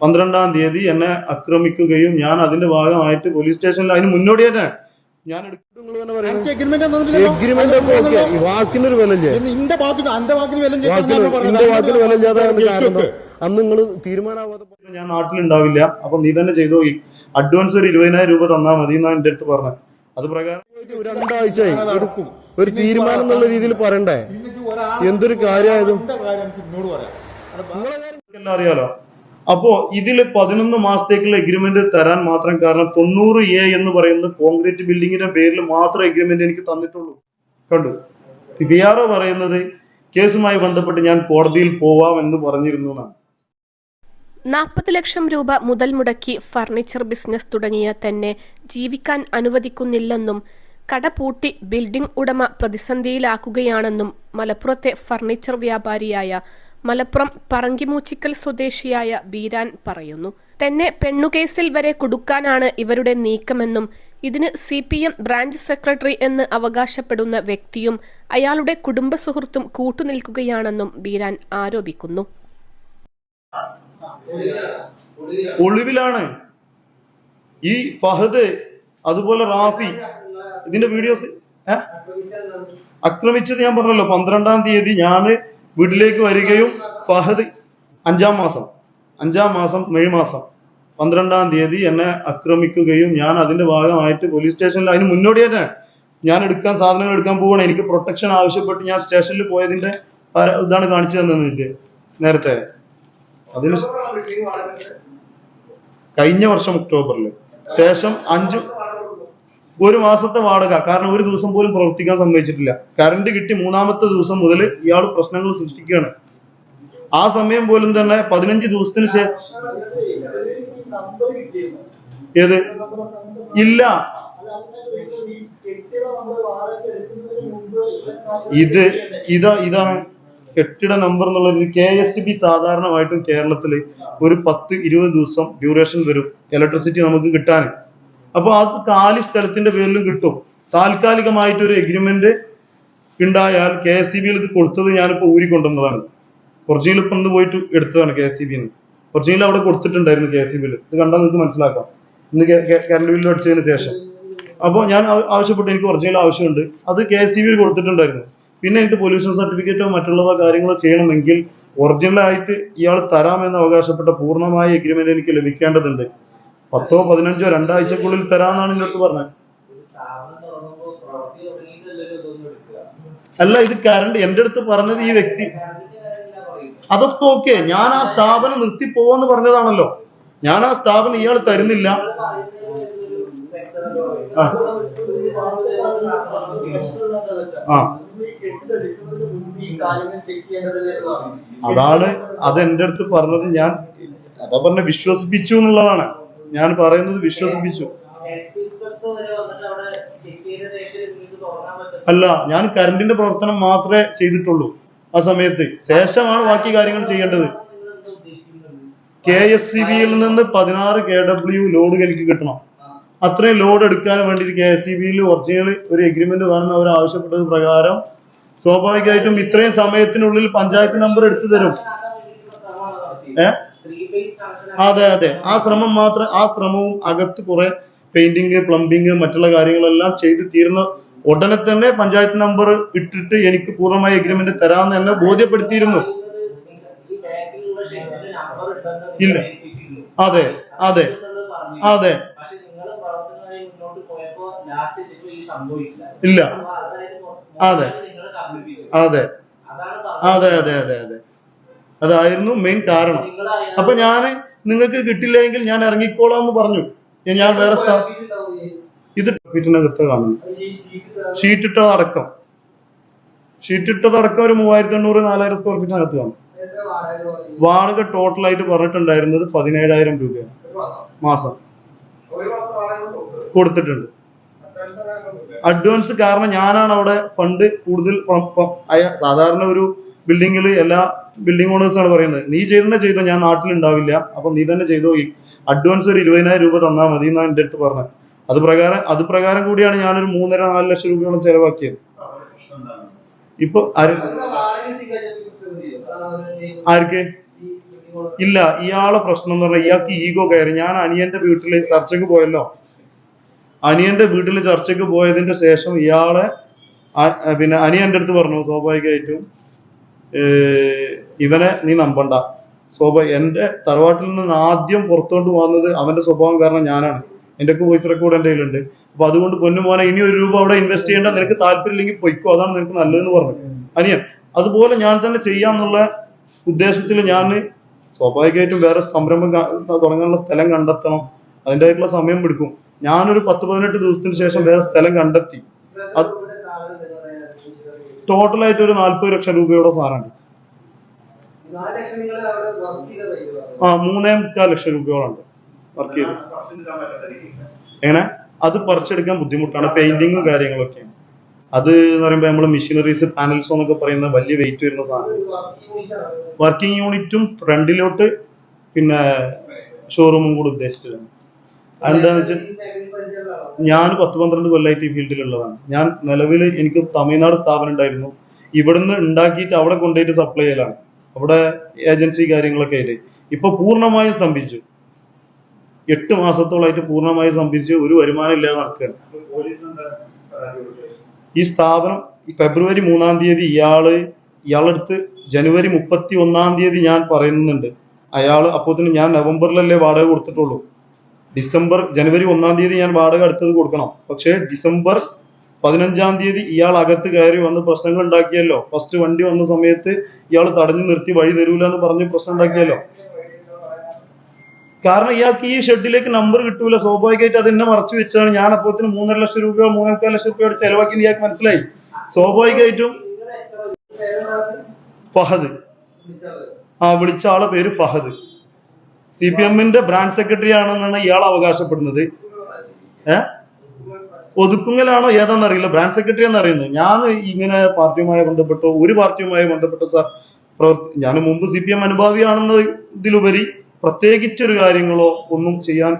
പന്ത്രണ്ടാം തീയതി എന്നെ ആക്രമിക്കുകയും ഞാൻ അതിന്റെ ഭാഗമായിട്ട് പോലീസ് സ്റ്റേഷനിൽ അതിന് മുന്നോടിയായിട്ട് ഞാൻ വാക്കിനൊരു വിലല്ലേ വാക്കിന് അന്ന് നിങ്ങൾ തീരുമാനമാവാതെ ഞാൻ നാട്ടിലുണ്ടാവില്ല. അപ്പൊ നീ തന്നെ ചെയ്തു പോയി അഡ്വാൻസ് ഒരു ഇരുപതിനായിരം രൂപ തന്നാ മതി എന്നാ എന്റെ അടുത്ത് പറഞ്ഞത് അത് പ്രകാരം രണ്ടാഴ്ചയായി ഒരു ഒരു തീരുമാനം എന്നുള്ള രീതിയിൽ പറയണ്ടേ? എന്തൊരു കാര്യമായതും എന്നോട് പറയാം. എല്ലാം അറിയാലോ? അപ്പോ ഇതിൽ പതിനൊന്ന് മാസത്തേക്കുള്ള എഗ്രിമെന്റ് തരാൻ മാത്രം കാരണം തൊണ്ണൂറ് എ എന്ന് പറയുന്ന കോൺക്രീറ്റ് ബിൽഡിങ്ങിന്റെ പേരിൽ മാത്രം എഗ്രിമെന്റ് എനിക്ക് തന്നിട്ടുള്ളൂ. കണ്ടു? ആർ പറയുന്നത് കേസുമായി ബന്ധപ്പെട്ട് ഞാൻ കോടതിയിൽ പോവാം എന്ന് പറഞ്ഞിരുന്നു എന്നാണ്. നാൽപ്പത് ലക്ഷം രൂപ മുതൽ മുടക്കി ഫർണിച്ചർ ബിസിനസ് തുടങ്ങിയ തന്നെ ജീവിക്കാൻ അനുവദിക്കുന്നില്ലെന്നും കട പൂട്ടി ബിൽഡിംഗ് ഉടമ പ്രതിസന്ധിയിലാക്കുകയാണെന്നും മലപ്പുറത്തെ ഫർണിച്ചർ വ്യാപാരിയായ മലപ്പുറം പറങ്കിമൂച്ചിക്കൽ സ്വദേശിയായ ബീരാൻ പറയുന്നു. തന്നെ പെണ്ണുകേസിൽ വരെ കൊടുക്കാനാണ് ഇവരുടെ നീക്കമെന്നും ഇതിന് C P M branch secretary എന്ന് അവകാശപ്പെടുന്ന വ്യക്തിയും അയാളുടെ കുടുംബ സുഹൃത്തും കൂട്ടുനിൽക്കുകയാണെന്നും ബീരാൻ ആരോപിക്കുന്നു. ഒളിവിലാണ് ഈ ഫഹദ് അതുപോലെ റാഫി ഇതിന്റെ വീഡിയോസ് ആക്രമിച്ചത് ഞാൻ പറഞ്ഞല്ലോ പന്ത്രണ്ടാം തീയതി ഞാൻ വീട്ടിലേക്ക് വരികയും ഫഹദ് അഞ്ചാം മാസം അഞ്ചാം മാസം മെയ് മാസം പന്ത്രണ്ടാം തീയതി എന്നെ ആക്രമിക്കുകയും ഞാൻ അതിന്റെ ഭാഗമായിട്ട് പോലീസ് സ്റ്റേഷനിൽ അതിന് മുന്നോടി തന്നെ ഞാൻ എടുക്കാൻ സാധനങ്ങൾ എടുക്കാൻ പോവാണ്. എനിക്ക് പ്രൊട്ടക്ഷൻ ആവശ്യപ്പെട്ട് ഞാൻ സ്റ്റേഷനിൽ പോയതിന്റെ ഇതാണ് കാണിച്ചു തന്നത് നിങ്ങൾക്ക് നേരത്തെ. അതിന് കഴിഞ്ഞ വർഷം ഒക്ടോബറിൽ ശേഷം അഞ്ചു ഒരു മാസത്തെ വാടക. കാരണം ഒരു ദിവസം പോലും പ്രവർത്തിക്കാൻ സമ്മതിച്ചിട്ടില്ല. കറണ്ട് കിട്ടി മൂന്നാമത്തെ ദിവസം മുതൽ ഇയാൾ പ്രശ്നങ്ങൾ സൃഷ്ടിക്കുകയാണ്. ആ സമയം പോലും തന്നെ പതിനഞ്ച് ദിവസത്തിന് ശേഷം ഏത്? ഇല്ല. ഇത് ഇതാ ഇതാണ് കെട്ടിട നമ്പർ എന്നുള്ളത് കെ എസ് ബി സാധാരണമായിട്ടും കേരളത്തിൽ ഒരു പത്ത് ഇരുപത് ദിവസം ഡ്യൂറേഷൻ വരും. ഇലക്ട്രിസിറ്റി നമുക്ക് കിട്ടാൻ. അപ്പൊ അത് കാലി സ്ഥലത്തിന്റെ പേരിലും കിട്ടും. താൽക്കാലികമായിട്ട് ഒരു എഗ്രിമെന്റ് ഉണ്ടായാൽ കെ എസ് സി ബിയിൽ ഇത് കൊടുത്തത് ഞാനിപ്പോ ഊരിക്കൊണ്ടുവന്നതാണ് ഒറിജിനൽ ഇപ്പം ഇന്ന് പോയിട്ട് എടുത്തതാണ് കെ എസ് സി ബിന്ന് ഒറിജിനൽ അവിടെ കൊടുത്തിട്ടുണ്ടായിരുന്നു കെ എസ് സി ബിയിൽ ഇത് കണ്ടാൽ നിങ്ങൾക്ക് മനസ്സിലാക്കാം. ഇന്ന് കേരള ബില്ല് അടിച്ചതിന് ശേഷം. അപ്പോൾ ഞാൻ ആവ- ആവശ്യപ്പെട്ടു. എനിക്ക് ഒറിജിനൽ ആവശ്യമുണ്ട്. അത് കെ എസ് സി ബിയിൽ കൊടുത്തിട്ടുണ്ടായിരുന്നു. പിന്നെ എനിക്ക് പൊല്യൂഷൻ സർട്ടിഫിക്കറ്റോ മറ്റുള്ളതോ കാര്യങ്ങളോ ചെയ്യണമെങ്കിൽ ഒറിജിനൽ ആയിട്ട് ഇയാൾ തരാമെന്ന് അവകാശപ്പെട്ട പൂർണമായ എഗ്രിമെന്റ് എനിക്ക് ലഭിക്കേണ്ടതുണ്ട്. പത്തോ പതിനഞ്ചോ രണ്ടാഴ്ചക്കുള്ളിൽ തരാന്നാണ് എന്റെ അടുത്ത് പറഞ്ഞത് അല്ല ഇത് കറണ്ട് എന്റെ അടുത്ത് പറഞ്ഞത് ഈ വ്യക്തി. അതൊക്കെ ഓക്കെ. ഞാൻ ആ സ്ഥാപനം നിർത്തി പോവാന്ന് പറഞ്ഞതാണല്ലോ. ഞാൻ ആ സ്ഥാപനം ഇയാൾ തരുന്നില്ല. ആ. ആ. അതാണ് അത് എന്റെ അടുത്ത് പറഞ്ഞത്. ഞാൻ അതാ പറഞ്ഞ വിശ്വസിപ്പിച്ചു എന്നുള്ളതാണ്. ഞാൻ പറയുന്നത് വിശ്വസിപ്പിച്ചു. അല്ല ഞാൻ കറണ്ടിന്റെ പ്രവർത്തനം മാത്രമേ ചെയ്തിട്ടുള്ളൂ ആ സമയത്ത്. ശേഷമാണ് ബാക്കി കാര്യങ്ങൾ ചെയ്യേണ്ടത്. കെ എസ് സി ബിയിൽ നിന്ന് പതിനാറ് കെ ഡബ്ല്യു ലോഡ് കലിക്ക് കിട്ടണം. അത്രയും ലോഡ് എടുക്കാൻ വേണ്ടി കെ എസ് സി ബിയിൽ ഒറിജിനൽ ഒരു എഗ്രിമെന്റ് വേണമെന്ന് അവർ ആവശ്യപ്പെട്ടത് പ്രകാരം. സ്വാഭാവികമായിട്ടും ഇത്രയും സമയത്തിനുള്ളിൽ പഞ്ചായത്ത് നമ്പർ എടുത്തു തരും. ഏ? അതെ അതെ. ആ ശ്രമം മാത്രം ആ ശ്രമവും അകത്ത് കുറെ പെയിന്റിങ് പ്ലംബിങ് മറ്റുള്ള കാര്യങ്ങളെല്ലാം ചെയ്ത് തീർന്ന ഉടനെ തന്നെ പഞ്ചായത്ത് നമ്പർ ഇട്ടിട്ട് എനിക്ക് പൂർണമായ എഗ്രിമെന്റ് തരാമെന്ന് എന്നെ ബോധ്യപ്പെടുത്തിയിരുന്നു. ഇല്ല. അതെ അതെ അതെ. ഇല്ല. അതെ അതെ അതെ അതെ അതെ അതെ. അതായിരുന്നു മെയിൻ കാരണം. അപ്പൊ ഞാൻ നിങ്ങൾക്ക് കിട്ടില്ലെങ്കിൽ ഞാൻ ഇറങ്ങിക്കോളാം എന്ന് പറഞ്ഞു. ഞാൻ- ഞാൻ വേറെ ഇത് വീട്ടിനകത്ത് കാണുന്നു. ഷീറ്റിട്ടതടക്കം. ഷീറ്റിട്ടതടക്കം ഒരു മൂവായിരത്തി എണ്ണൂറ് നാലായിരം സ്ക്വയർ ഫീറ്റിനകത്ത് കാണും. വാടക ടോട്ടൽ ആയിട്ട് പറഞ്ഞിട്ടുണ്ടായിരുന്നത് പതിനേഴായിരം രൂപയാണ്. മാസം. കൊടുത്തിട്ടുണ്ട്. അഡ്വാൻസ് കാരണം ഞാനാണ് അവിടെ ഫണ്ട് കൂടുതൽ സാധാരണ ഒരു ബിൽഡിങ്ങിൽ എല്ലാ ബിൽഡിംഗ് ഓണേഴ്സ് ആണ് പറയുന്നത്. നീ ചെയ്തന്നെ ചെയ്തോ ഞാൻ നാട്ടിലുണ്ടാവില്ല. അപ്പൊ നീ തന്നെ ചെയ്തോ അഡ്വാൻസ് ഒരു ഇരുപതിനായിരം രൂപ തന്നാൽ മതി എന്നാണ് എന്റെ അടുത്ത് പറഞ്ഞത്. അത് പ്രകാരം അത് പ്രകാരം കൂടിയാണ് ഞാനൊരു മൂന്നര നാല് ലക്ഷം രൂപയോളം ചെലവാക്കിയത്. ഇപ്പൊ ആർക്ക്? ഇല്ല ഇയാളെ പ്രശ്നം എന്ന് പറഞ്ഞാൽ ഇയാൾക്ക് ഈഗോ കയറി. ഞാൻ അനിയന്റെ വീട്ടിൽ ചർച്ചയ്ക്ക് പോയല്ലോ. അനിയന്റെ വീട്ടിൽ ചർച്ചയ്ക്ക് പോയതിന്റെ ശേഷം ഇയാളെ പിന്നെ അനിയന്റെ അടുത്ത് പറഞ്ഞു സ്വാഭാവികമായിട്ടും ഇവനെ നീ നമ്പണ്ട. സ്വാഭാവിക എന്റെ തറവാട്ടിൽ നിന്ന് ആദ്യം പുറത്തോണ്ട് പോകുന്നത് അവന്റെ സ്വഭാവം കാരണം ഞാനാണ്. ഒക്കെ വോയിസ് റെക്കോർഡ് എന്റെ കയ്യിലുണ്ട്. അപ്പൊ അതുകൊണ്ട് പൊന്നു മോനെ ഇനി ഒരു രൂപ അവിടെ ഇൻവെസ്റ്റ് ചെയ്യേണ്ട നിനക്ക് താല്പര്യമില്ലെങ്കിൽ പൊയ്ക്കോ. അതാണ് നിനക്ക് നല്ലതെന്ന് പറഞ്ഞു അനിയൻ അതുപോലെ ഞാൻ തന്നെ ചെയ്യാന്നുള്ള ഉദ്ദേശത്തിൽ ഞാൻ സ്വാഭാവികമായിട്ടും വേറെ സംരംഭം തുടങ്ങാനുള്ള സ്ഥലം കണ്ടെത്തണം. അതിന്റെതായിട്ടുള്ള സമയം എടുക്കും ഞാനൊരു പത്ത് പതിനെട്ട് ദിവസത്തിന് ശേഷം വേറെ സ്ഥലം കണ്ടെത്തി. ടോട്ടലായിട്ട് ഒരു നാല്പത് ലക്ഷം രൂപയുടെ സാധനമാണ് ആ മൂന്നേ മുക്കാൽ ലക്ഷം രൂപയോളമുണ്ട് വർക്ക് ചെയ്ത്. എങ്ങനെ? അത് പറിച്ചെടുക്കാൻ ബുദ്ധിമുട്ടാണ്. പെയിന്റിങ്ങും കാര്യങ്ങളൊക്കെയാണ്. അത് എന്ന് പറയുമ്പോൾ നമ്മൾ മെഷീനറീസ് പാനൽസ് എന്നൊക്കെ പറയുന്ന വലിയ വെയിറ്റ് വരുന്ന സാധനം. വർക്കിംഗ് യൂണിറ്റും ഫ്രണ്ടിലോട്ട് പിന്നെ ഷോറൂമും കൂടെ ഉദ്ദേശിച്ചതാണ്. അതെന്താന്ന് വെച്ചാൽ ഞാൻ പത്ത് പന്ത്രണ്ട് കൊല്ലമായിട്ട് ഈ ഫീൽഡിലുള്ളതാണ്. ഞാൻ നിലവിൽ എനിക്ക് തമിഴ്നാട് സ്ഥാപനം ഉണ്ടായിരുന്നു. ഇവിടുന്ന് ഉണ്ടാക്കിയിട്ട് അവിടെ കൊണ്ടുപോയിട്ട് സപ്ലൈ ചെയ്യലാണ്. അവിടെ ഏജൻസി കാര്യങ്ങളൊക്കെ ആയിട്ട്. ഇപ്പൊ പൂർണമായും സ്തംഭിച്ചു. എട്ട് മാസത്തോളായിട്ട് പൂർണമായും സ്തംഭിച്ച് ഒരു വരുമാനം ഇല്ലാതെ നടക്കുകയാണ്. ഈ സ്ഥാപനം ഫെബ്രുവരി മൂന്നാം തീയതി ഇയാൾ ഇയാളടുത്ത് ജനുവരി മുപ്പത്തി ഒന്നാം തീയതി ഞാൻ പറയുന്നുണ്ട്. അയാൾ അപ്പോത്തിന് ഞാൻ നവംബറിലല്ലേ വാടക കൊടുത്തിട്ടുള്ളൂ. ഡിസംബർ ജനുവരി ഒന്നാം തീയതി ഞാൻ വാടക അടുത്തത് കൊടുക്കണം. പക്ഷേ ഡിസംബർ പതിനഞ്ചാം തീയതി ഇയാൾ അകത്ത് കയറി വന്ന് പ്രശ്നങ്ങൾ ഉണ്ടാക്കിയല്ലോ. ഫസ്റ്റ് വണ്ടി വന്ന സമയത്ത് ഇയാൾ തടഞ്ഞു നിർത്തി വഴി തരൂല എന്ന് പറഞ്ഞ് പ്രശ്നം ഉണ്ടാക്കിയല്ലോ. കാരണം ഇയാൾക്ക് ഈ ഷെഡിലേക്ക് നമ്പർ കിട്ടൂല. സ്വാഭാവികമായിട്ട് അത് എന്നെ മറച്ചു വെച്ചാണ്. ഞാൻ അപ്പോത്തിന് മൂന്നര ലക്ഷം രൂപയോ മൂന്നേക്കാൽ ലക്ഷം രൂപയോ ചെലവാക്കി ഇയാൾക്ക് മനസ്സിലായി. സ്വാഭാവികമായിട്ടും ഫഹദ്. ആ വിളിച്ച ആളെ പേര് ഫഹദ്. സി പി എമ്മിന്റെ ബ്രാഞ്ച് സെക്രട്ടറി ആണെന്നാണ് ഇയാൾ അവകാശപ്പെടുന്നത്. ഏ? ഒതുക്കുങ്ങലാണോ ഏതാണെന്നറിയില്ല ബ്രാഞ്ച് സെക്രട്ടറി എന്ന് അറിയുന്നത്. ഞാൻ ഇങ്ങനെ പാർട്ടിയുമായി ബന്ധപ്പെട്ടോ ഒരു പാർട്ടിയുമായി ബന്ധപ്പെട്ട സാർ പ്രവർത്തി ഞാൻ മുമ്പ് സി പി എം അനുഭാവിയാണെന്ന ഇതിലുപരി പ്രത്യേകിച്ചൊരു കാര്യങ്ങളോ ഒന്നും ചെയ്യാൻ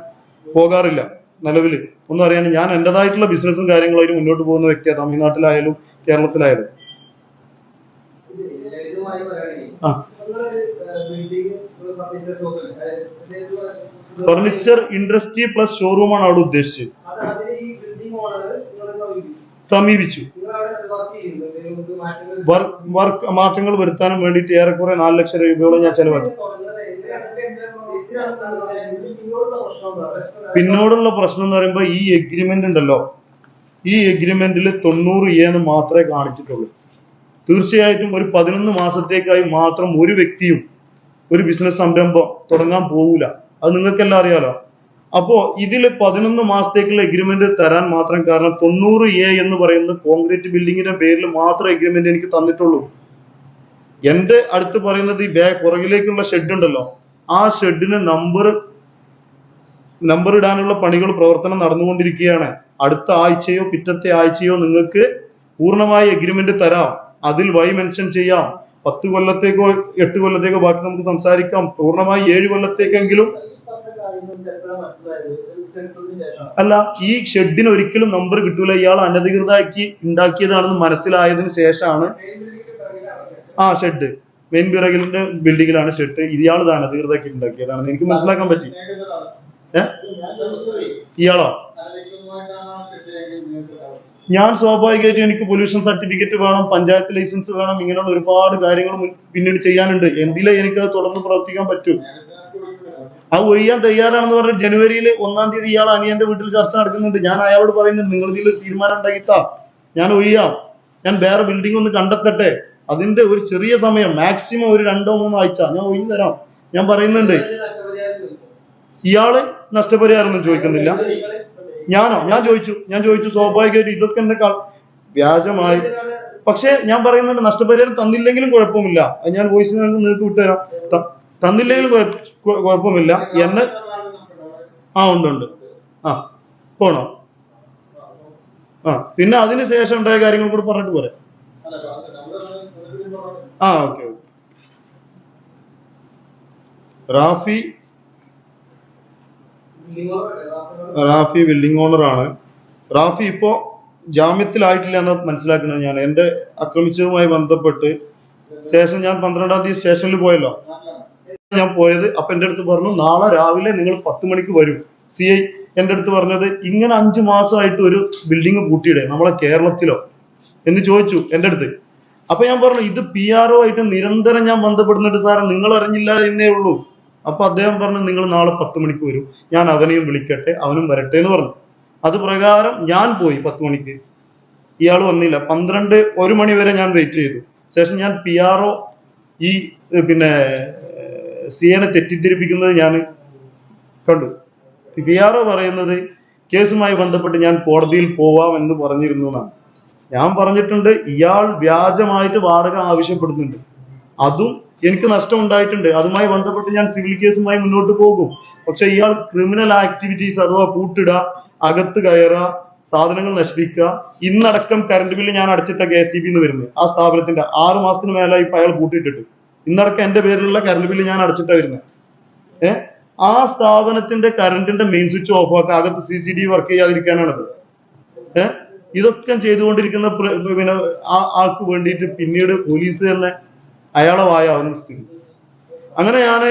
പോകാറില്ല നിലവിൽ ഒന്നും അറിയാൻ ഞാൻ എന്റേതായിട്ടുള്ള ബിസിനസ്സും കാര്യങ്ങളായിട്ട് മുന്നോട്ട് പോകുന്ന വ്യക്തിയാണ് തമിഴ്നാട്ടിലായാലും കേരളത്തിലായാലും. ആ. ഫർണിച്ചർ ഇൻഡസ്ട്രി പ്ലസ് ഷോറൂമാണ് അവിടെ ഉദ്ദേശിച്ചത്. സമീപിച്ചു. വർക്ക് മാറ്റങ്ങൾ വരുത്താനും വേണ്ടിയിട്ട് ഏറെക്കുറെ നാല് ലക്ഷം രൂപയോളം ഞാൻ ചെലവാക്കി. പിന്നോടുള്ള പ്രശ്നം എന്ന് പറയുമ്പോൾ ഈ എഗ്രിമെന്റ് ഉണ്ടല്ലോ. ഈ എഗ്രിമെന്റിൽ തൊണ്ണൂറ് എന്ന് മാത്രമേ കാണിച്ചിട്ടുള്ളൂ. തീർച്ചയായിട്ടും ഒരു പതിനൊന്ന് മാസത്തേക്കായി മാത്രം ഒരു വ്യക്തിയും ഒരു ബിസിനസ് സംരംഭം തുടങ്ങാൻ പോകൂല അത് നിങ്ങൾക്കെല്ലാം അറിയാലോ. അപ്പോ ഇതിൽ പതിനൊന്ന് മാസത്തേക്കുള്ള എഗ്രിമെന്റ് തരാൻ മാത്രം കാരണം തൊണ്ണൂറ് എ എന്ന് പറയുന്നത് കോൺക്രീറ്റ് ബിൽഡിങ്ങിന്റെ പേരിൽ മാത്രം എഗ്രിമെന്റ് എനിക്ക് തന്നിട്ടുള്ളൂ. എന്റെ അടുത്ത് പറയുന്നത് ഈ ബാ പുറകിലേക്കുള്ള ഷെഡ് ഉണ്ടല്ലോ. ആ ഷെഡിന് നമ്പർ നമ്പർ ഇടാനുള്ള പണികൾ പ്രവർത്തനം നടന്നുകൊണ്ടിരിക്കുകയാണ്. അടുത്ത ആഴ്ചയോ പിറ്റത്തെ ആഴ്ചയോ നിങ്ങൾക്ക് പൂർണമായ എഗ്രിമെന്റ് തരാം. അതിൽ വൈ മെൻഷൻ ചെയ്യാം. പത്ത് കൊല്ലത്തേക്കോ എട്ട് കൊല്ലത്തേക്കോ ബാക്കി നമുക്ക് സംസാരിക്കാം. പൂർണമായി ഏഴ് കൊല്ലത്തേക്കെങ്കിലും അല്ല ഈ ഷെഡിന് ഒരിക്കലും നമ്പർ കിട്ടൂല. ഇയാൾ അനധികൃതമാക്കി ഉണ്ടാക്കിയതാണെന്ന് മനസ്സിലായതിനു ശേഷമാണ് ആ ഷെഡ് മെയിൻ പിറകിലിന്റെ ബിൽഡിങ്ങിലാണ് ഷെഡ് ഇയാൾ ഇത് അനധികൃതമാക്കി ഉണ്ടാക്കിയതാണെന്ന് എനിക്ക് മനസ്സിലാക്കാൻ പറ്റി. ഇയാളോ? ഞാൻ സ്വാഭാവികമായിട്ടും എനിക്ക് പൊല്യൂഷൻ സർട്ടിഫിക്കറ്റ് വേണം പഞ്ചായത്ത് ലൈസൻസ് വേണം ഇങ്ങനെയുള്ള ഒരുപാട് കാര്യങ്ങൾ പിന്നീട് ചെയ്യാനുണ്ട്. എന്തിലേ എനിക്ക് അത് തുടർന്ന് പ്രവർത്തിക്കാൻ പറ്റും? ആ ഒഴിയാൻ തയ്യാറാണെന്ന് പറഞ്ഞിട്ട് ജനുവരിയിൽ ഒന്നാം തീയതി ഇയാൾ അനിയന്റെ വീട്ടിൽ ചർച്ച നടക്കുന്നുണ്ട്. ഞാൻ അയാളോട് പറയുന്നുണ്ട് നിങ്ങൾ ഇതിൽ തീരുമാനം ഉണ്ടാക്കിത്താ. ഞാൻ ഒഴിയാം. ഞാൻ വേറെ ബിൽഡിംഗ് ഒന്ന് കണ്ടെത്തട്ടെ. അതിന്റെ ഒരു ചെറിയ സമയം മാക്സിമം ഒരു രണ്ടോ മൂന്നോ ആഴ്ച. ഞാൻ ഒഴിഞ്ഞു തരാം. ഞാൻ പറയുന്നുണ്ട് ഇയാൾ നഷ്ടപരിഹാരം ഒന്നും ചോദിക്കുന്നില്ല. ഞാനോ? ഞാൻ ചോദിച്ചു. ഞാൻ ചോദിച്ചു സ്വാഭാവികമായിട്ട് ഇതൊക്കെ എന്റെ വ്യാജമായി. പക്ഷെ ഞാൻ പറയുന്നുണ്ട് നഷ്ടപരിഹാരം തന്നില്ലെങ്കിലും കുഴപ്പമില്ല ഞാൻ വോയിസ് നിങ്ങൾക്ക് വിട്ടുതരാം. ത- തന്നില്ലെങ്കിലും കുഴപ്പ- കുഴപ്പമില്ല എന്നെ ആ ഉണ്ട് ഉണ്ട്. ആ പോണോ? ആ പിന്നെ അതിന് ശേഷം ഉണ്ടായ കാര്യങ്ങൾ കൂടെ പറഞ്ഞിട്ട് പോരെ. ആ okay. Rafi Rafi building owner ആണ്. റാഫി ഇപ്പോ ജാമ്യത്തിലായിട്ടില്ല എന്ന് മനസ്സിലാക്കുന്നത് ഞാൻ. എന്റെ ആക്രമിച്ചതുമായി ബന്ധപ്പെട്ട് ശേഷം ഞാൻ പന്ത്രണ്ടാം തീയതി സ്റ്റേഷനിൽ പോയല്ലോ. ഞാൻ പോയത്. അപ്പൊ എന്റെ അടുത്ത് പറഞ്ഞു നാളെ രാവിലെ നിങ്ങൾ പത്ത് മണിക്ക് വരും. സി ഐ എന്റെ അടുത്ത് പറഞ്ഞത് ഇങ്ങനെ അഞ്ചു മാസമായിട്ട് ഒരു ബിൽഡിംഗ് പൂട്ടിയിടെ നമ്മളെ കേരളത്തിലോ? എന്ന് ചോദിച്ചു എന്റെ അടുത്ത്. അപ്പൊ ഞാൻ പറഞ്ഞു ഇത് പി ആർ ഒ ആയിട്ട് നിരന്തരം ഞാൻ ബന്ധപ്പെടുന്നുണ്ട് സാറെ നിങ്ങൾ അറിഞ്ഞില്ല എന്നേ ഉള്ളൂ. അപ്പൊ അദ്ദേഹം പറഞ്ഞു നിങ്ങൾ നാളെ പത്ത് മണിക്ക് വരും. ഞാൻ അവനെയും വിളിക്കട്ടെ അവനും വരട്ടെ എന്ന് പറഞ്ഞു. അത് പ്രകാരം ഞാൻ പോയി പത്ത് മണിക്ക്. ഇയാൾ വന്നില്ല. പന്ത്രണ്ട് ഒരു മണി വരെ ഞാൻ വെയിറ്റ് ചെയ്തു. ശേഷം ഞാൻ പി ആർ ഒ ഈ പിന്നെ സിയനെ തെറ്റിദ്ധരിപ്പിക്കുന്നത് ഞാൻ കണ്ടു. ഒ പറയുന്നത് കേസുമായി ബന്ധപ്പെട്ട് ഞാൻ കോടതിയിൽ പോവാം എന്ന് പറഞ്ഞിരുന്നു എന്നാണ്. ഞാൻ പറഞ്ഞിട്ടുണ്ട് ഇയാൾ വ്യാജമായിട്ട് വാടക ആവശ്യപ്പെടുന്നുണ്ട്. അതും എനിക്ക് നഷ്ടം ഉണ്ടായിട്ടുണ്ട് അതുമായി ബന്ധപ്പെട്ട് ഞാൻ സിവിൽ കേസുമായി മുന്നോട്ട് പോകും. പക്ഷെ ഇയാൾ ക്രിമിനൽ ആക്ടിവിറ്റീസ് അഥവാ പൂട്ടിടുക അകത്ത് കയറുക സാധനങ്ങൾ നശിപ്പിക്കുക ഇന്നടക്കം കറണ്ട് ബില്ല് ഞാൻ അടച്ചിട്ട കെ സി ബി എന്ന് വരുന്നത് ആ സ്ഥാപനത്തിന്റെ ആറ് മാസത്തിന് മേലായി അയാൾ പൂട്ടിയിട്ടിട്ട്. ഇന്നടക്കം എന്റെ പേരിലുള്ള കറണ്ട് ബില്ല് ഞാൻ അടച്ചിട്ടാ വരുന്നത് ഏ? ആ സ്ഥാപനത്തിന്റെ കറണ്ടിന്റെ മെയിൻ സ്വിച്ച് ഓഫ് ആക്കുക അകത്ത് സി സി ടി വർക്ക് ചെയ്യാതിരിക്കാനാണത്. ഏഹ് ഇതൊക്കെ ചെയ്തുകൊണ്ടിരിക്കുന്ന പിന്നെ ആൾക്ക് വേണ്ടിയിട്ട് പിന്നീട് പോലീസ് തന്നെ അയാളെ വായാവുന്ന സ്ഥിതി. അങ്ങനെ ഞാൻ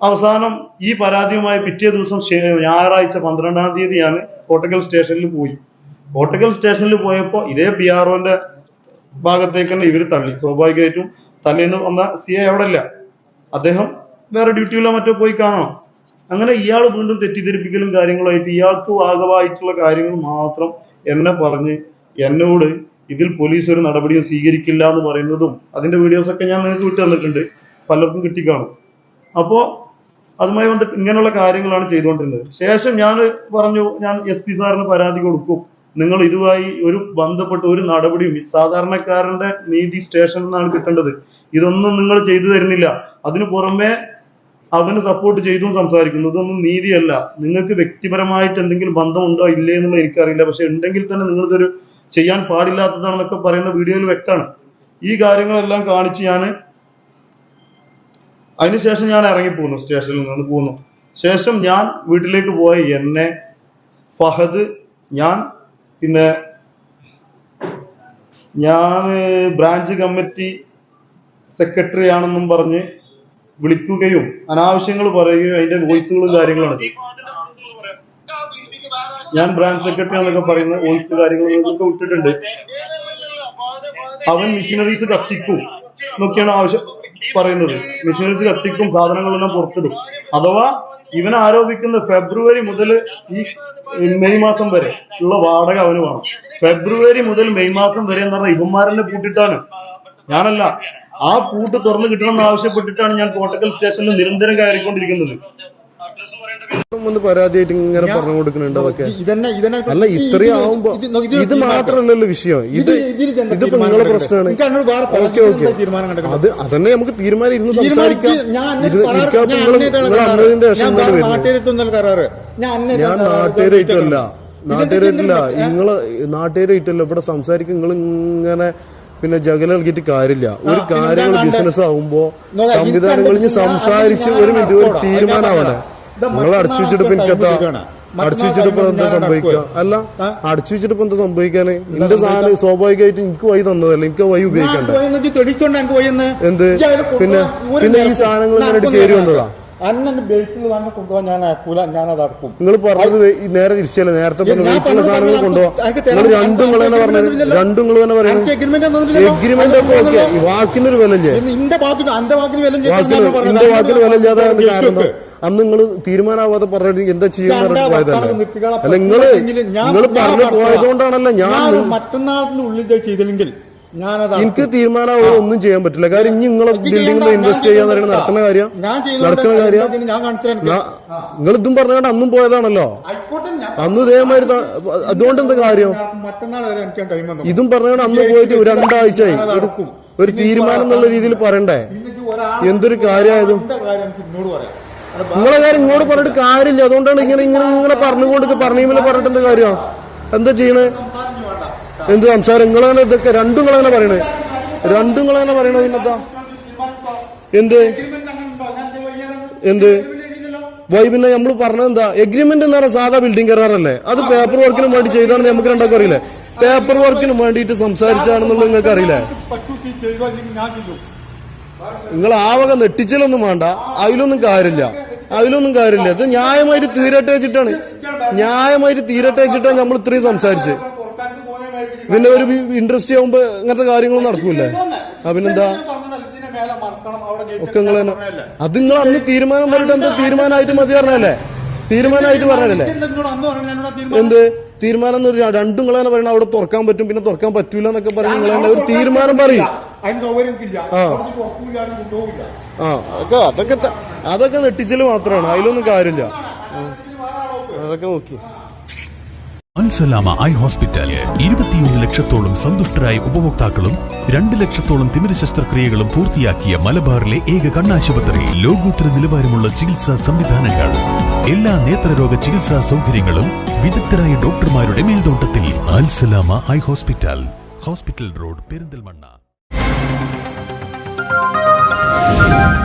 അവസാനം ഈ പരാതിയുമായി പിറ്റേ ദിവസം ഞായറാഴ്ച പന്ത്രണ്ടാം തീയതി ഞാൻ കോട്ടക്കൽ സ്റ്റേഷനിൽ പോയി. കോട്ടക്കൽ സ്റ്റേഷനിൽ പോയപ്പോൾ ഇതേ പി ആർ ഭാഗത്തേക്ക് തന്നെ ഇവർ തള്ളി. സ്വാഭാവികമായിട്ടും തലേന്ന് വന്ന സി ഐ അവിടെ ഇല്ല അദ്ദേഹം വേറെ ഡ്യൂട്ടിയിലോ മറ്റോ പോയി കാണണം. അങ്ങനെ ഇയാൾ വീണ്ടും തെറ്റിദ്ധരിപ്പിക്കലും കാര്യങ്ങളായിട്ട് ഇയാൾക്ക് ഭാഗമായിട്ടുള്ള കാര്യങ്ങൾ മാത്രം എന്നെ പറഞ്ഞ് എന്നോട് ഇതിൽ പോലീസ് ഒരു നടപടിയും സ്വീകരിക്കില്ല എന്ന് പറയുന്നതും അതിന്റെ വീഡിയോസൊക്കെ ഞാൻ നിങ്ങൾക്ക് വിട്ടു തന്നിട്ടുണ്ട്. പലർക്കും കിട്ടിക്കാണും. അപ്പോ അതുമായി ബന്ധപ്പെട്ട് ഇങ്ങനെയുള്ള കാര്യങ്ങളാണ് ചെയ്തുകൊണ്ടിരുന്നത്. ശേഷം ഞാൻ പറഞ്ഞു ഞാൻ എസ് പി സാറിന് പരാതി കൊടുക്കും. നിങ്ങൾ ഇതുമായി ഒരു ബന്ധപ്പെട്ട ഒരു നടപടിയും സാധാരണക്കാരന്റെ നീതി സ്റ്റേഷനിൽ നിന്നാണ് കിട്ടേണ്ടത്. ഇതൊന്നും നിങ്ങൾ ചെയ്തു തരുന്നില്ല. അതിനു പുറമെ അവന് സപ്പോർട്ട് ചെയ്തും സംസാരിക്കുന്നു. ഇതൊന്നും നീതിയല്ല. നിങ്ങൾക്ക് വ്യക്തിപരമായിട്ട് എന്തെങ്കിലും ബന്ധമുണ്ടോ ഇല്ലേ എന്നുള്ളത് എനിക്കറിയില്ല. പക്ഷെ ഉണ്ടെങ്കിൽ തന്നെ നിങ്ങൾ ഇതൊരു ചെയ്യാൻ പാടില്ലാത്തതാണെന്നൊക്കെ പറയുന്ന വീഡിയോയിൽ വ്യക്തമാണ്. ഈ കാര്യങ്ങളെല്ലാം കാണിച്ച് ഞാൻ അതിനുശേഷം ഞാൻ ഇറങ്ങിപ്പോന്നു സ്റ്റേഷനിൽ നിന്ന് പോന്നു ശേഷം ഞാൻ വീട്ടിലേക്ക് പോയ എന്നെ ഫഹദ് ഞാൻ പിന്നെ ഞാൻ ബ്രാഞ്ച് കമ്മിറ്റി സെക്രട്ടറി ആണെന്നും പറഞ്ഞ് വിളിക്കുകയും അനാവശ്യങ്ങൾ പറയുകയും അതിന്റെ വോയിസുകളും കാര്യങ്ങളും ഞാൻ ബ്രാഞ്ച് സെക്രട്ടറി ആണെന്നൊക്കെ പറയുന്ന വോയിസ് കാര്യങ്ങളും ഇതൊക്കെ വിട്ടിട്ടുണ്ട്. അവൻ മിഷനറീസ് കത്തിക്കും എന്നൊക്കെയാണ് ആവശ്യം പറയുന്നത്. മിഷനറീസ് കത്തിക്കും സാധനങ്ങളെല്ലാം പുറത്തിടും. അഥവാ ഇവൻ ആരോപിക്കുന്ന ഫെബ്രുവരി മുതൽ ഈ മെയ് മാസം വരെ ഉള്ള വാടക അവന് വേണം. ഫെബ്രുവരി മുതൽ മെയ് മാസം വരെ എന്ന് പറഞ്ഞാൽ ഇവന്മാരെന്നെ പൂട്ടിട്ടാണ് ഞാനല്ല ആ പൂട്ട് തുറന്നു കിട്ടണം എന്ന് ആവശ്യപ്പെട്ടിട്ടാണ് ഞാൻ കോട്ടക്കൽ സ്റ്റേഷനിൽ നിരന്തരം കയറിക്കൊണ്ടിരിക്കുന്നത്. വന്ന് പരാതിയായിട്ട് ഇങ്ങനെ പറഞ്ഞു കൊടുക്കുന്നുണ്ട് അതൊക്കെ. അല്ല ഇത്രയും ആവുമ്പോ ഇത് മാത്രല്ലല്ലോ വിഷയം. ഇത് ഇതിപ്പോ നിങ്ങളെ പ്രശ്നമാണ്. Okay okay. അത് അതന്നെ നമുക്ക് തീരുമാനം ഇരുന്ന് സംസാരിക്കാം. അന്നതിന്റെ ഞാൻ നാട്ടുകാരായിട്ടല്ല. നാട്ടുകാരായിട്ടില്ല. നിങ്ങൾ നാട്ടുകാരായിട്ടല്ല. ഇവിടെ സംസാരിക്കും. നിങ്ങൾ ഇങ്ങനെ പിന്നെ ജഗല നൽകിയിട്ട് കാര്യമില്ല. ഒരു കാര്യങ്ങൾ ബിസിനസ് ആവുമ്പോ സംവിധാനങ്ങൾ സംസാരിച്ച് ഒരു മിനിറ്റ് ഒരു തീരുമാനമാവണേ നിങ്ങൾ അടച്ചു വെച്ചിട്ട് എനിക്കെത്താ അടച്ചു വെച്ചിട്ട് ഇപ്പൊ എന്താ സംഭവിക്കുക? അല്ല അടച്ചു വെച്ചിട്ട് ഇപ്പൊ എന്താ സംഭവിക്കാന് എന്റെ സാധനം സ്വാഭാവികമായിട്ട് എനിക്ക് വഴി തന്നതല്ല? എനിക്ക് വഴി ഉപയോഗിക്കണ്ട? എന്ത്? പിന്നെ പിന്നെ ഈ സാധനങ്ങൾ ഇങ്ങനെ കയറി വന്നതാ അന്നെ ബെൽറ്റിൽ വന്ന് കൊണ്ടുപോകാൻ ഞാൻ അയക്കൂല ഞാനത് അടക്കും. നിങ്ങൾ പറഞ്ഞത് നേരെ തിരിച്ചല്ലേ? നേരത്തെ പറഞ്ഞു പറഞ്ഞത് സാധനങ്ങൾ കൊണ്ടുപോകാം രണ്ടും നിങ്ങൾ തന്നെ പറഞ്ഞത്. രണ്ടും നിങ്ങൾ തന്നെ പറയുന്നത് എഗ്രിമെന്റ് ഒക്കെ ഓക്കെ വാക്കിനൊരു വില ഇല്ലേ വാക്കിന് വില ഇല്ലാതെ കാരണം? അന്ന് നിങ്ങൾ തീരുമാനമാവാതെ പറഞ്ഞിട്ട് എന്താ ചെയ്യുന്ന പോയതല്ലേ? അല്ല ഞാൻ- നിങ്ങൾ പറഞ്ഞു. പോയതുകൊണ്ടാണല്ലോ ഞാൻ മറ്റന്നാളിന്റെ ഉള്ളിൽ ചെയ്തില്ലെങ്കിൽ എനിക്ക് തീരുമാനമാവുക ഒന്നും ചെയ്യാൻ പറ്റില്ല. കാര്യം ഇനി നിങ്ങളെ ബിൽഡിംഗിൽ ഇൻവെസ്റ്റ് ചെയ്യാൻ പറയുന്നത് നടക്കുന്ന കാര്യം? നടക്കുന്ന കാര്യം? നിങ്ങൾ ഇതും പറഞ്ഞാണ്ട് അന്നും പോയതാണല്ലോ? അന്ന് ഇതേമാതിരി അതുകൊണ്ട് എന്താ കാര്യം? ഇതും പറഞ്ഞുകൊണ്ട് അന്ന് പോയിട്ട് ഒരു രണ്ടാഴ്ചയായി. ഒരു തീരുമാനം എന്നുള്ള രീതിയിൽ പറയണ്ടേ? എന്തൊരു കാര്യമായതും? നിങ്ങളെ കാര്യം ഇങ്ങോട്ട് പറഞ്ഞിട്ട് കാര്യമില്ല. അതുകൊണ്ടാണ് ഇങ്ങനെ ഇങ്ങനെ ഇങ്ങനെ പറഞ്ഞുകൊണ്ട് പറഞ്ഞു പറഞ്ഞിട്ട് എന്താ കാര്യം? എന്താ ചെയ്യണേ? എന്ത് സംസാരം? നിങ്ങളങ്ങനെ ഇതൊക്കെ രണ്ടും നിങ്ങളങ്ങനെ പറയണേ. രണ്ടും നിങ്ങളങ്ങനെ പറയണത് പിന്നെന്താ എന്ത്? എന്ത്. വൈ പിന്നെ നമ്മൾ പറഞ്ഞത് എന്താ? എഗ്രിമെന്റ് എന്ന് പറഞ്ഞാൽ സാധാ ബിൽഡിംഗ് കരാറല്ലേ അത് പേപ്പർ വർക്കിന് വേണ്ടി ചെയ്താണ് നമുക്ക് രണ്ടാക്കും അറിയില്ലേ? പേപ്പർ വർക്കിന് വേണ്ടിയിട്ട് സംസാരിച്ചാണെന്നുള്ളത് നിങ്ങൾക്ക് അറിയില്ലേ? നിങ്ങൾ ആവക നെട്ടിച്ചലൊന്നും വേണ്ട. അതിലൊന്നും കാര്യമില്ല. അതിലൊന്നും കാര്യമില്ല. ഇത് ന്യായമായിട്ട് തീരട്ടെ വെച്ചിട്ടാണ്. ന്യായമായിട്ട് തീരട്ടെ വെച്ചിട്ടാണ് നമ്മൾ ഇത്രയും സംസാരിച്ചത്. പിന്നെ ഒരു ഇൻട്രസ്റ്റ് ആവുമ്പോ ഇങ്ങനത്തെ കാര്യങ്ങളും നടക്കൂലേ. ആ പിന്നെന്താ? ഒക്കെ നിങ്ങൾ തന്നെ. അത് നിങ്ങൾ അന്ന് തീരുമാനം പറഞ്ഞിട്ട് എന്താ തീരുമാനമായിട്ട് മതി പറഞ്ഞല്ലേ തീരുമാനമായിട്ട് പറഞ്ഞല്ലേ എന്ത്? തീരുമാനം എന്ന് പറഞ്ഞാൽ രണ്ടും നിങ്ങൾ തന്നെ പറയണം. അവിടെ തുറക്കാൻ പറ്റും പിന്നെ തുറക്കാൻ പറ്റൂല എന്നൊക്കെ പറഞ്ഞു നിങ്ങൾ ഒരു തീരുമാനം പറയും. ആ. ആ അതൊക്കെ അതൊക്കെ അതൊക്കെ നെട്ടിച്ചൽ മാത്രമാണ് അതിലൊന്നും കാര്യമില്ല. അതൊക്കെ നോക്കി. Alsalama eye hospital. ഇരുപത്തിയൊന്ന് ലക്ഷത്തോളം സന്തുഷ്ടരായ ഉപഭോക്താക്കളും രണ്ട് ലക്ഷത്തോളം തിമിര ശസ്ത്രക്രിയകളും പൂർത്തിയാക്കിയ മലബാറിലെ ഏക കണ്ണാശുപത്രി. ലോകോത്തര നിലവാരമുള്ള ചികിത്സാ സംവിധാനങ്ങൾ. എല്ലാ നേത്രരോഗ ചികിത്സാ സൗകര്യങ്ങളും വിദഗ്ധരായ ഡോക്ടർമാരുടെ മേൽനോട്ടത്തിൽ. Alsalama eye hospital. Hospital road Perinthalmanna. Thank you.